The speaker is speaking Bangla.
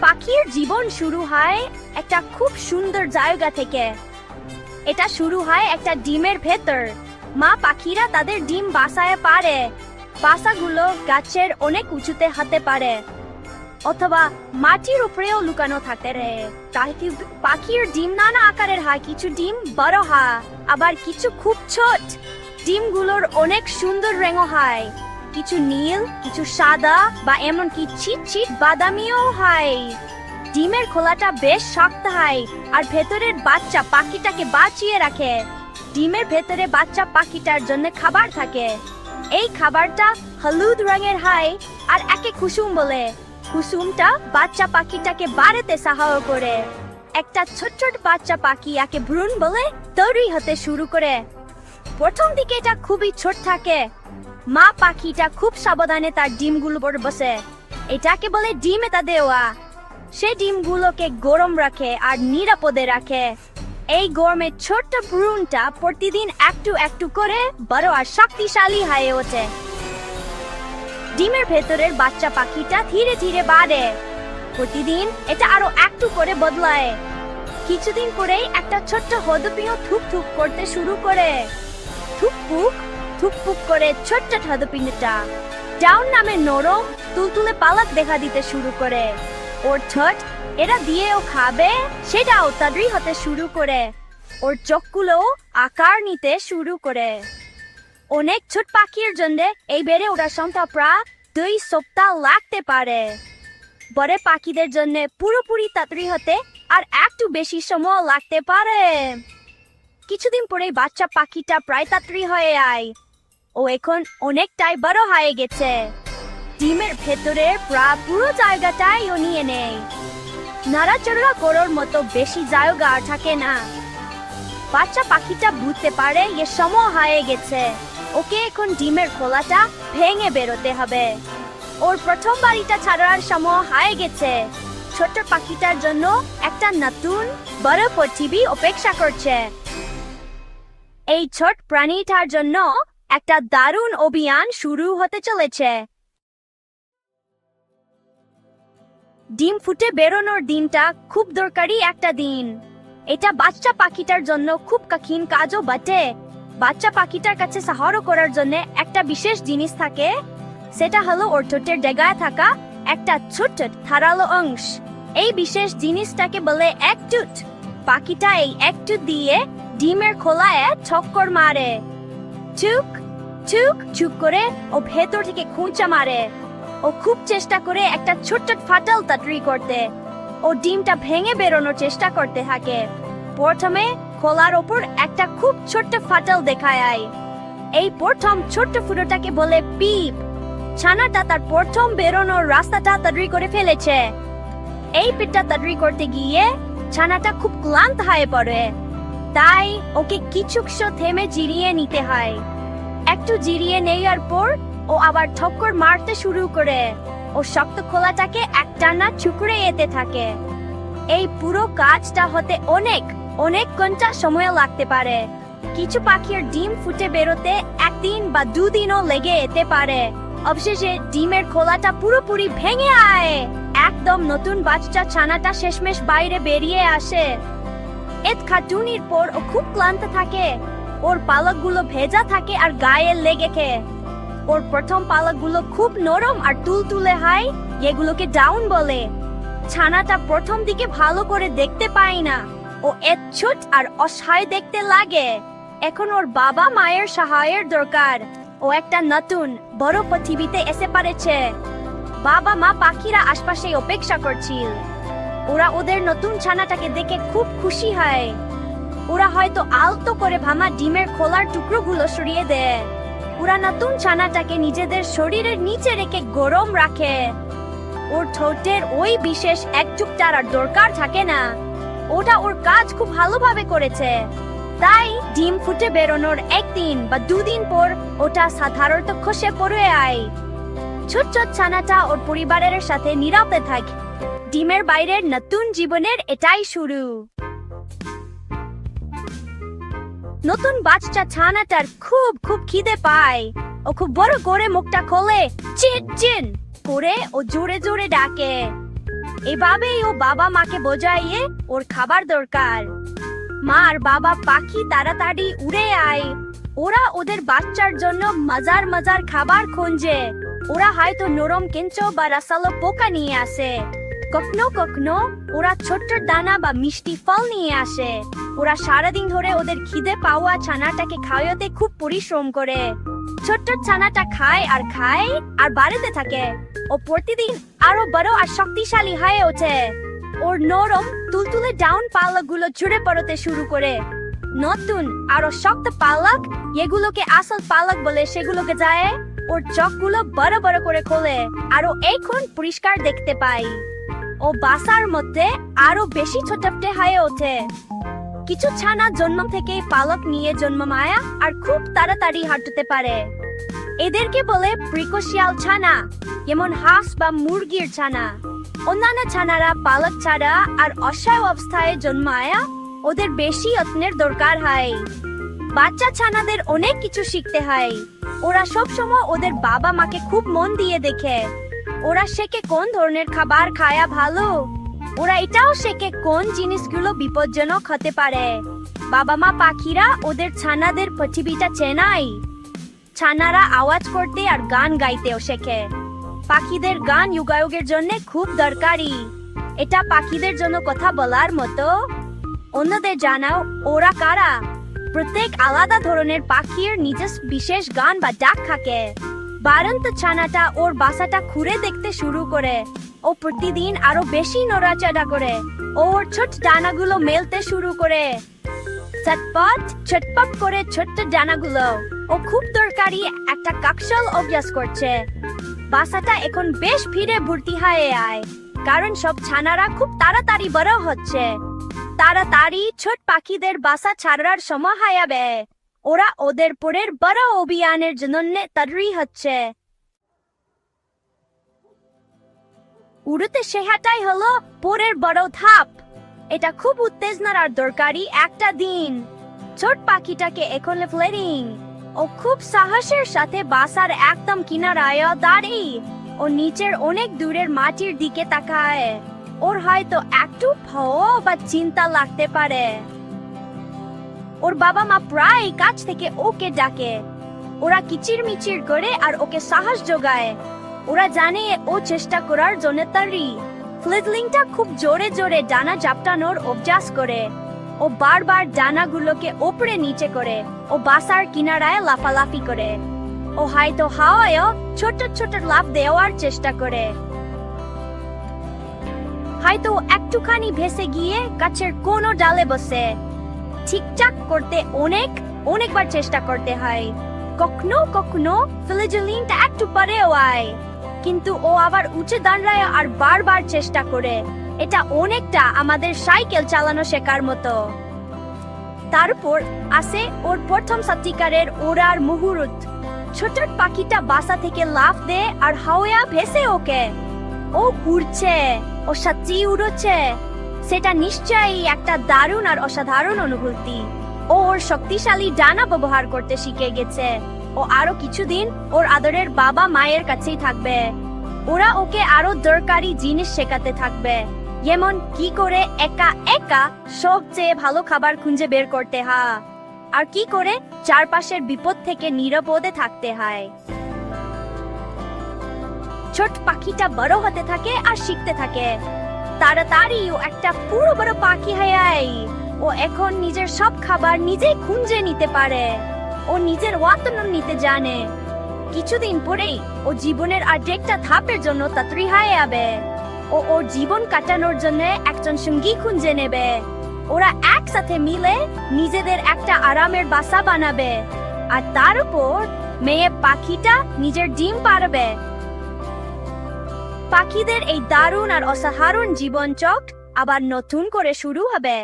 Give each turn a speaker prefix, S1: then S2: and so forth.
S1: পাখির জীবন শুরু হয় একটা খুব সুন্দর জায়গা থেকে। এটা শুরু হয় একটা ডিমের ভেতর। মা পাখিরা তাদের ডিম বাসায় পারে। বাসাগুলো গাছের অনেক উঁচুতে হতে পারে। অথবা মাটির উপরেও লুকানো থাকতে রে। পাখির ডিম নানা আকারের হয়। কিছু ডিম বড় হয়, আবার কিছু খুব ছোট। ডিমগুলোর অনেক সুন্দর রঙও হয়। কিছু নীল, কিছু সাদা বা এমনকি ছিট ছিট বাদামিও হয়। ডিমের খোলাটা বেশ শক্ত হয় আর ভেতরের বাচ্চা পাখিটাকে বাঁচিয়ে রাখে। ডিমের ভেতরে বাচ্চা পাখিটার জন্য খাবার থাকে। এই খাবারটা হলুদ রঙের হয় আর একে কুসুম বলে। কুসুমটা বাচ্চা পাখিটাকে বাড়াতে সাহায্য করে। একটা ছোট ছোট বাচ্চা পাখি একে ভ্রূণ বলে তৈরি হতে শুরু করে। প্রথম দিকে এটা খুবই ছোট থাকে। মা পাখিটা খুব সাবধানে তার ডিমগুলো উপর বসে এটাকে বলে ডিম এটা দেওয়া। সে ডিমগুলোকে গরম রাখে আর নিরাপদে রাখে এই গরমে ছোট্ট ভ্রূণটা প্রতিদিন একটু একটু করে বড় আর শক্তিশালী হয়ে ওঠে ডিমের ভেতরের বাচ্চা পাখিটা ধীরে ধীরে বাড়ে প্রতিদিন এটা আরও একটু করে বদলায়। কিছুদিন পরেই একটা ছোট্ট হদপিও থুক থুক করতে শুরু করে থুকপুক থুকপুক করে ছোট্ট হদপিনটা ডাউন নামে নরম, তুলতুলে পালক দেখা দিতে শুরু করে। ওর ঠোঁট এরা দিয়েও খাবে, সেটাও তাড়াতাড়ি হতে শুরু করে। ওর চোখগুলো আকার নিতে শুরু করে। অনেক ছোট পাখির জন্য এই বেড়ে ওঠার সংখ্যা প্রায় দুই সপ্তাহ লাগতে পারে। বড় পাখিদের জন্য পুরোপুরি তাড়াতাড়ি হতে আর একটু বেশি সময় লাগতে পারে। কিছুদিন পরে বাচ্চা পাখিটা প্রায় তাড়াতাড়ি হয়ে আয়। ও এখন অনেকটাই বড় হয়ে গেছে। ডিমের ভেতরে প্রায় পুরো জায়গাটাই ও নিয়ে নেয়। নাড়াচড়া করার মতো বেশি জায়গা আর থাকে না। বাচ্চা পাখিটা বুঝতে পারে এ সময় হয়ে গেছে। ওকে এখন ডিমের খোলাটা ভেঙে বেরোতে হবে। ওর প্রথম বাড়িটা ছাড়ার সময় হয়ে গেছে। ছোট্ট পাখিটার জন্য একটা নতুন, বড় পৃথিবী অপেক্ষা করছে। এই ছোট প্রাণীটার জন্য একটা দারুণ অভিযান শুরু হতে চলেছে। ডিম ফুটে বেরোনোর দিনটা খুব দরকারি একটা দিন। এটা বাচ্চা পাখিটার জন্য খুব কঠিন কাজও বটে। বাচ্চা পাখিটার কাছে সাহায্য করার জন্য একটা বিশেষ জিনিস থাকে। সেটা হলো ওর ঠোঁটের ডেগায় থাকা একটা ছোট্ট ধারালো অংশ। এই বিশেষ জিনিসটাকে বলে একটুট পাখিটা এই একটু দিয়ে ডিমের খোলায় ঠক্কর মারে। চুক চুক চুক করে ও ভেতর থেকে খুঁচা মারে। ও খুব চেষ্টা করে একটা ছোট্ট ফাটল তাড়াতাড়ি করতে। ও ডিমটা ভেঙে বেরোনোর চেষ্টা করতে থাকে। প্রথমে খোলার ওপর একটা খুব ছোট্ট ফাটল দেখায় এই প্রথম ছোট্ট ফুটোটাকে বলে পিপ। ছানাটা তার প্রথম বেরোনোর রাস্তাটা তাড়াতাড়ি করে ফেলেছে। এই পিঠটা তাড়াতাড়ি করতে গিয়ে ছানাটা খুব ক্লান্ত হয়ে পড়ে। তাই ওকে কিছুক্ষ থেমে জিরিয়ে নিতে হয়। একটু জিরিয়ে নেওয়ার পর ও আবার ঠক্কর মারতে শুরু করে। ও শক্ত খোলাটাকে একটানা চুকড়ে এতে থাকে। এই পুরো কাজটা হতে অনেক অনেক ঘণ্টা সময় লাগতে পারে। কিছু পাখির ডিম ফুটে বেরোতে একদিন বা দুদিনও লেগে যেতে পারে। অবশেষে ডিমের খোলাটা পুরোপুরি ভেঙে আয়। একদম নতুন বাচ্চা ছানাটা শেষমেশ বাইরে বেরিয়ে আসে। এত খাটুনির পর ও খুব ক্লান্ত থাকে। ওর পালকগুলো ভেজা থাকে আর গায়ে লেগে কে ওর প্রথম পালকগুলো খুব নরম আর তুলতুলে হয়, এগুলোকে ডাউন বলে। ছানাটা প্রথম দিকে ভালো করে দেখতে পায় না। ও এত ছোট আর অসহায় দেখতে লাগে। এখন ওর বাবা মায়ের সাহায্যের দরকার। ও একটা নতুন, বড় পৃথিবীতে এসে পারেছে। বাবা মা পাখিরা আশপাশে অপেক্ষা করছিল। ওরা ওদের নতুন ছানাটাকে দেখে খুব খুশি হয়। ওরা হয়তো আলতো করে ভামা ডিমের খোলার টুকরোগুলো সরিয়ে দেয়। ওরা নতুন ছানাটাকে নিজেদের শরীরের নিচে রেখে গরম রাখে। ওর ঠোঁটের ওই বিশেষ একটুকটার আর দরকার থাকে না। ওটা ওর কাজ খুব ভালোভাবে করেছে। তাই ডিম ফুটে বেরোনোর একদিন বা দুদিন পর ওটা সাধারণত খসে পড়ে আয়। ছোট ছোট ছানাটা ওর পরিবারের সাথে নিরাপদে থাকে। ডিমের বাইরের নতুন জীবনের এটাই শুরু। নতুন বাচ্চা ছানাটার খুব খুব খিদে পায়। ও খুব বড় করে মুখটা খোলে, চিন চিন করে ও জোরে জোরে ডাকে। এভাবেই ও বাবা মাকে বোঝাইয়ে ওর খাবার দরকার। মা আর বাবা পাখি তাড়াতাড়ি উড়ে আয়। ওরা ওদের বাচ্চার জন্য মজার মজার খাবার খুঁজে। ওরা হয়তো নরম কেঞ্চো বা রাসালো পোকা নিয়ে আসে। কখনো কখনো ওরা ছোট্ট দানা বা মিষ্টি ফল নিয়ে আসে। ওরা সারাদিন ধরে ওদের খিদে পাওয়া ছানাটাকে খাওয়াতে খুব পরিশ্রম করে। ছোট্ট ছানাটা খায় আর খায় আর বাড়িতে থাকে। ও প্রতিদিন আরও বড় আর শক্তিশালী হয়ে ওঠে। ওর নরম, তুলতুলে ডাউন পালকগুলো ছুড়ে পড়তে শুরু করে। নতুন আরও শক্ত পালক এগুলোকে আসল পালক বলে সেগুলোকে যায়। ওর চোখগুলো বড় বড় করে খোলে। আরও এখন পরিষ্কার দেখতে পাই। ও বাসার মধ্যে আরও বেশি ছোটপটে হয়ে ওঠে। কিছু ছানা জন্ম থেকে পালক নিয়ে জন্ম মায়া আর খুব তাড়াতাড়ি হাঁটতে পারে। এদেরকে বলে প্রিকোশিয়াল ছানা, যেমন হাঁস বা মুরগির ছানা। অন্যান্য ছানারা পালক ছাড়া আর অসহায় অবস্থায় জন্মায়া ওদের বেশি যত্নের দরকার হয়। বাচ্চা ছানাদের অনেক কিছু শিখতে হয়। ওরা সব সময় ওদের বাবা মাকে খুব মন দিয়ে দেখে। ওরা শেখে কোন ধরনের খাবার খায়া ভালো? ওরা এটাও শেখে কোন জিনিসগুলো বিপজ্জনক হতে পারে। বাবা মা পাখিরা ওদের ছানাদের পৃথিবীটা চেনাই। ছানারা আওয়াজ করতে আর গান গাইতেও শেখে। পাখিদের গান যুগায়ুগের জন্য খুব দরকারি। এটা পাখিদের জন্য কথা বলার মতো। অন্যদের জানাও, ওরা কারা? প্রত্যেক আলাদা ধরনের পাখির নিজস্ব বিশেষ গান বা ডাক থাকে। বারন্ত ছানাটা ওর বাসাটা ঘুরে দেখতে শুরু করে। ও প্রতিদিন আরও বেশি নড়াচড়া করে। ওর ছোট ডানাগুলো মেলতে শুরু করে। চটপট ছটপট করে ছোট্ট ডানাগুলো। ও খুব দরকারি একটা কাকশল অভ্যাস করছে। বাসাটা এখন বেশ ভিড়ে ভর্তি হয়ে আয়। কারণ সব ছানারা খুব তাড়াতাড়ি বড় হচ্ছে। তাড়াতাড়ি ছোট পাখিদের বাসা ছাড়ার সময় হায়াবে ওরা ওদের পরের বড় অভিযানের জন্য তৈরি হচ্ছে। উড়তে শেহাটাই হলো পরের বড় ধাপ। এটা খুব উত্তেজনার আর দরকারি একটা দিন। ছোট পাখিটাকে এখন ফ্লেরিং। ও খুব সাহসের সাথে বাসার একদম কিনারায় দাঁড়িয়ে ও নিচের অনেক দূরের মাটির দিকে তাকায়। ওর হয়তো একটু ভয় বা চিন্তা লাগতে পারে। ওর বাবা মা প্রায় কাছ থেকে ওকে ডাকে। ওরা কিচির মিচির করে আর ওকে সাহস যোগায়। ওরা জানে ও চেষ্টা করার জন্য তারি। ফ্লিজলিংটা খুব জোরে জোরে ডানা জাপটানোর অভ্যাস করে। ও বারবার ডানাগুলোকে ওপরে নিচে করে। ও বাসার কিনারায় লাফালাফি করে। ও হয়তো হাওয়ায়ও ছোট ছোট লাফ দেওয়ার চেষ্টা করে। হয়তো একটুখানি ভেসে গিয়ে গাছের কোনো ডালে বসে। ঠিকঠাক করতে অনেক, অনেকবার চেষ্টা করতে হয়। কখনো কখনো ফিলিজলিনটা একটু পরেও আয়। কিন্তু ও আবার উঁচে দাঁড়ায় আর বারবার চেষ্টা করে। এটা অনেকটা আমাদের সাইকেল চালানো শেখার মতো। তারপর আসে ওর প্রথম সত্যিকারের ওড়ার মুহূর্ত। ছোট পাখিটা বাসা থেকে লাফ দেয় আর হাওয়া ভেসে ওকে। ও উড়ছে ও সত্যি উড়ছে। সেটা নিশ্চয়ই একটা দারুণ আর অসাধারণ অনুভূতি। ও ওর শক্তিশালী ডানা ব্যবহার করতে শিখে গেছে। ও আরও কিছুদিন ওর আদরের বাবা মায়ের কাছেই থাকবে। ওরা ওকে আরও দরকারি জিনিস শেখাতে থাকবে। যেমন কি করে একা একা সবচেয়ে ভালো খাবার খুঁজে বের করতে হয় আর কি করে চারপাশের বিপদ থেকে নিরাপদে থাকতে হয়। ছোট পাখিটা বড় হতে থাকে আর শিখতে থাকে। তাড়াতাড়ি ও একটা পুরো বড় পাখি হয়ে আয়। ও এখন নিজের সব খাবার নিজেই খুঁজে নিতে পারে। ও নিজের ওয়াতন নিতে জানে। কিছুদিন পরেই ও জীবনের আরেকটা ধাপের জন্য তাড়াতাড়ি হয়ে যাবে ও ওর জীবন কাটানোর জন্য একজন সঙ্গী খুঁজে নেবে। ওরা একসাথে মিলে নিজেদের একটা আরামের বাসা বানাবে। আর তার উপর মেয়ে পাখিটা নিজের ডিম পারবে পাখিদের এই দারুণ আর অসাধারণ জীবন চক আবার নতুন করে শুরু হবে।